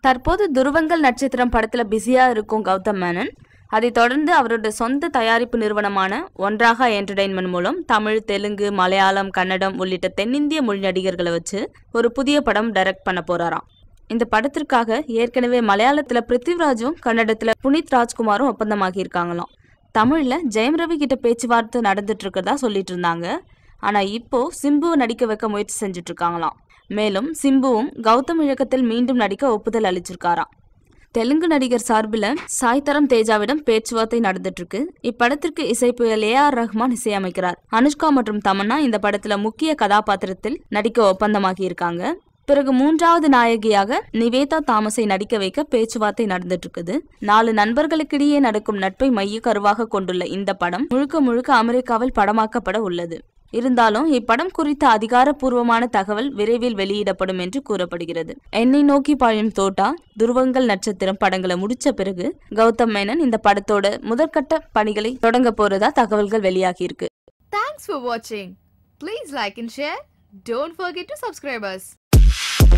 தற்போது துருவங்கள் நட்சத்திரம் படத்துல பிஸியா இருக்கும் கௌதம் மேனன். அதைத் தொடர்ந்து அவரோட சொந்த தயாரிப்பு நிறுவனமான ஒன்றாக என்டர்டைன்மெண்ட் மூலம் தமிழ் தெலுங்கு மலையாளம் கன்னடம் உள்ளிட்ட தென்னிந்திய மொழி நடிகர்களை வச்சு ஒரு புதிய படம் டைரக்ட் பண்ண போறாராம். இந்த படத்திற்காக ஏற்கனவே மலையாளத்துல பிருத்திவ்ராஜும் கன்னடத்துல புனித் ராஜ்குமாரும் ஒப்பந்தமாகி இருக்காங்களாம் தமிழில் ஜெயம் ரவி கிட்ட பேச்சுவார்த்தை நடந்துட்டு இருக்கிறதா சொல்லிட்டு இருந்தாங்க. ஆனா இப்போ சிம்புவை நடிக்க வைக்க முயற்சி செஞ்சுட்டு இருக்காங்களாம். மேலும் சிம்புவும் கௌதம் இழக்கத்தில் மீண்டும் நடிக்க ஒப்புதல் அளிச்சிருக்காராம். தெலுங்கு நடிகர் சார்பில் சாய்தரம் தேஜாவிடம் பேச்சுவார்த்தை நடந்துட்டு இருக்கு. இப்படத்திற்கு இசைப்புயல் ஏ ஆர் ரஹ்மான் இசையமைக்கிறார். அனுஷ்கா மற்றும் தமன்னா இந்த படத்துல முக்கிய கதாபாத்திரத்தில் நடிக்க ஒப்பந்தமாகி இருக்காங்க. பிறகு மூன்றாவது நாயகியாக நிவேதா தாமஸை நடிக்க வைக்க பேச்சுவார்த்தை நடந்துட்டு இருக்குது நாலு நண்பர்களுக்கிடையே நடக்கும் நட்பை மைய கருவாக கொண்டுள்ள இந்த படம் முழுக்க முழுக்க அமெரிக்காவில் படமாக்கப்பட உள்ளது. இருந்தாலும் இப்படம் குறித்த அதிகாரப்பூர்வமான தகவல் விரைவில் வெளியிடப்படும் என்று கூறப்படுகிறது. என்னை நோக்கி பாயும் தோட்டா துருவங்கள் நட்சத்திரம் படங்களை முடிச்ச பிறகு கௌதம் மேனன் இந்த படத்தோட முதற்கட்ட பணிகளை தொடங்க போறதா தகவல்கள் வெளியாகி இருக்கு Thanks for watching. Please like and share. Don't forget to subscribe